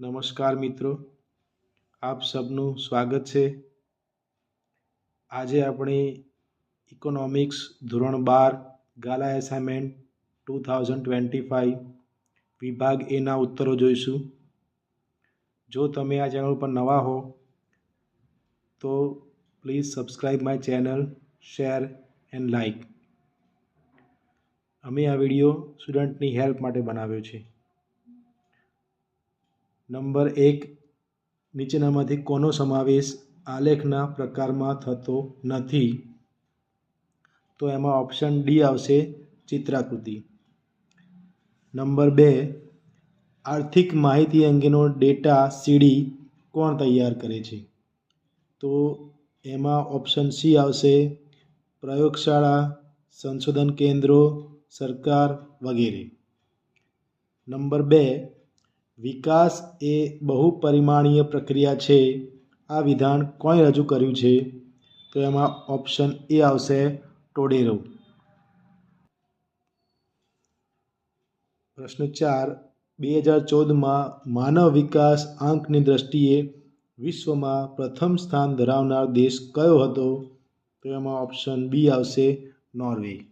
નમસ્કાર મિત્રો. આપ સબનું સ્વાગત છે. આજે આપણે ઇકોનોમિક્સ ધોરણ બાર ગાલા assignment two thousand twenty five વિભાગ એના ઉત્તરો જોઈશું. જો તમે આ ચેનલ પર નવા હો, તો please subscribe my channel, share and like. અમે આ વીડિયો સ્ટુડન્ટની હેલ્પ માટે બનાવ્યો છે. નંબર એક નીચેનામાંથી કોનો સમાવેશ આલેખના પ્રકારમાં થતો નથી? તો એમાં ઓપ્શન ડી આવશે ચિત્રાકૃતિ. નંબર બે, આર્થિક માહિતી અંગેનો ડેટા સીડી કોણ તૈયાર કરે છે? તો એમાં ઓપ્શન સી આવશે પ્રયોગશાળા, સંશોધન કેન્દ્રો, સરકાર વગેરે. નંબર બે વિકાસ એ બહુપરિમાણીય પ્રક્રિયા છે. આ વિધાન કોણે રજૂ કર્યું છે? તો એમાં ઓપ્શન એ આવશે ટોડેરો. પ્રશ્ન ચાર, બે હજાર ચૌદમાં માનવ વિકાસ આંકની દ્રષ્ટિએ વિશ્વમાં પ્રથમ સ્થાન ધરાવનાર દેશ કયો હતો? તો એમાં ઓપ્શન બી આવશે નોર્વે.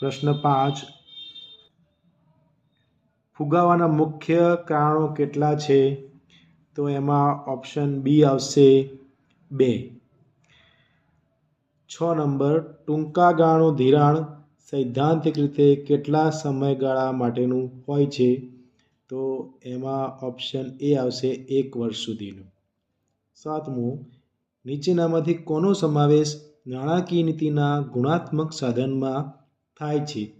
પ્રશ્ન પાંચ. ફુગાવાના મુખ્ય કારણો કેટલા છે? તો એમાં ઓપ્શન બી આવશે બે. છ નંબર, ટૂંકા ગાળાનું ધિરાણ સૈદ્ધાંતિક રીતે કેટલા સમયગાળા માટેનું હોય છે? તો એમાં ઓપ્શન એ આવશે એક વર્ષ સુધીનું. સાતમું, નીચેનામાંથી કોનો સમાવેશ નાણાકીય નીતિના ગુણાત્મક સાધનમાં થાય છે.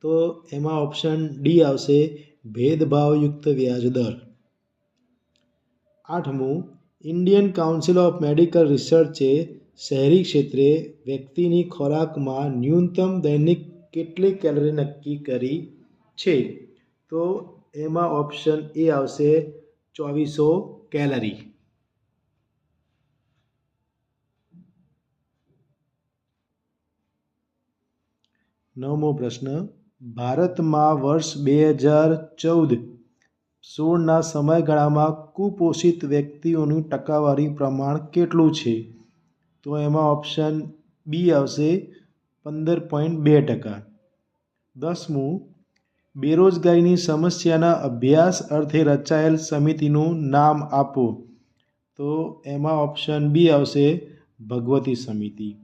તો એમાં ઓપ્શન ડી આવશે, ભેદભાવયુક્ત વ્યાજ દર. આઠમું ઇન્ડિયન કાઉન્સિલ ઓફ મેડિકલ રિસર્ચે શહેરી ક્ષેત્રે વ્યક્તિની ખોરાકમાં ન્યૂનતમ દૈનિક કેટલી કેલરી નક્કી કરી છે? તો એમાં ઓપ્શન એ આવશે ચોવીસો કેલરી નવમો પ્રશ્ન, ભારતમાં વર્ષ બે હજાર ચૌદ સોળના સમયગાળામાં કુપોષિત વ્યક્તિઓનું ટકાવારી પ્રમાણ કેટલું છે? તો એમાં ઓપ્શન બી આવશે પંદર પોઈન્ટ બે ટકા. દસમું, બેરોજગારીની સમસ્યાના અભ્યાસ અર્થે રચાયેલ સમિતિનું નામ આપો. તો એમાં ઓપ્શન બી આવશે ભગવતી સમિતિ.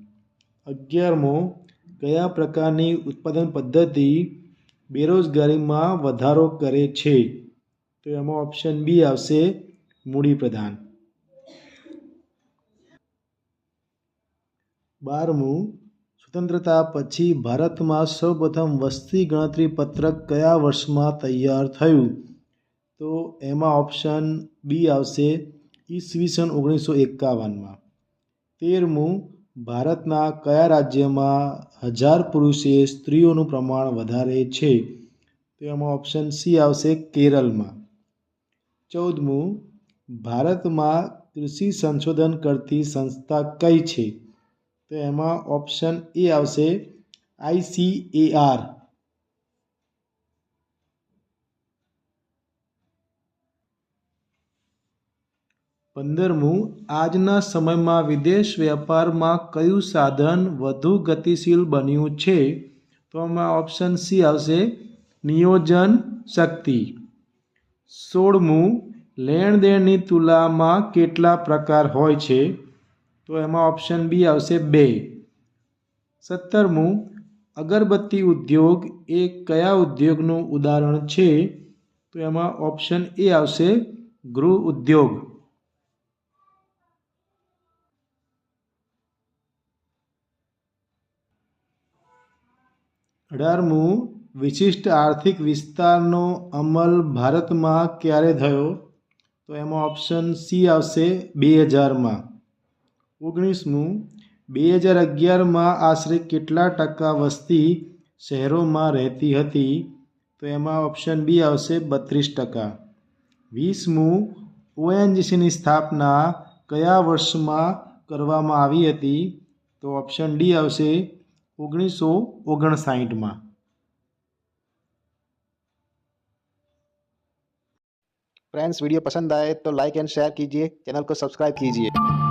અગિયારમો કયા પ્રકારની ઉત્પાદન પદ્ધતિ બેરોજગારીમાં વધારો કરે છે? તો એમાં ઓપ્શન બી આવશે મૂડી પ્રધાન. બારમું, સ્વતંત્રતા પછી ભારતમાં સૌપ્રથમ વસ્તી ગણતરી પત્રક કયા વર્ષમાં તૈયાર થયું? તો એમાં ઓપ્શન બી આવશે ઈસવીસન ઓગણીસો એકાવનમાં. તેરમું ભારતના કયા રાજ્યમાં હજાર પુરુષે સ્ત્રીઓનું પ્રમાણ વધારે છે? તો એમાં ઓપ્શન સી આવશે કેરળમાં ચૌદમું, ભારતમાં કૃષિ સંશોધન કરતી સંસ્થા કઈ છે? તો એમાં ઓપ્શન એ આવશે આઈસીએઆર પંદરમું આજના સમયમાં વિદેશ વેપારમાં કયું સાધન વધુ ગતિશીલ બન્યું છે? તો આમાં ઓપ્શન સી આવશે, નિયોજન શક્તિ. સોળમું લેણ દેણની તુલામાં કેટલા પ્રકાર હોય છે? તો એમાં ઓપ્શન બી આવશે બે. સત્તરમું અગરબત્તી ઉદ્યોગ એ કયા ઉદ્યોગનું ઉદાહરણ છે? તો એમાં ઓપ્શન એ આવશે, ગૃહ ઉદ્યોગ. અઢારમું, વિશિષ્ટ આર્થિક વિસ્તારનો અમલ ભારતમાં ક્યારે થયો? તો એમાં ઓપ્શન સી આવશે બે હજારમાં ઓગણીસમું બે હજાર અગિયારમાં આશરે કેટલા ટકા વસ્તી શહેરોમાં રહેતી હતી? તો એમાં ઓપ્શન બી આવશે બત્રીસ ટકા. વીસમું, ઓએનજીસીની સ્થાપના કયા વર્ષમાં કરવામાં આવી હતી? તો ઓપ્શન ડી આવશે ઓગણીસો ઓગણસાઠમાં. फ्रेंड्स वीडियो पसंद आए तो लाइक एंड शेयर कीजिए चैनल को सब्सक्राइब कीजिए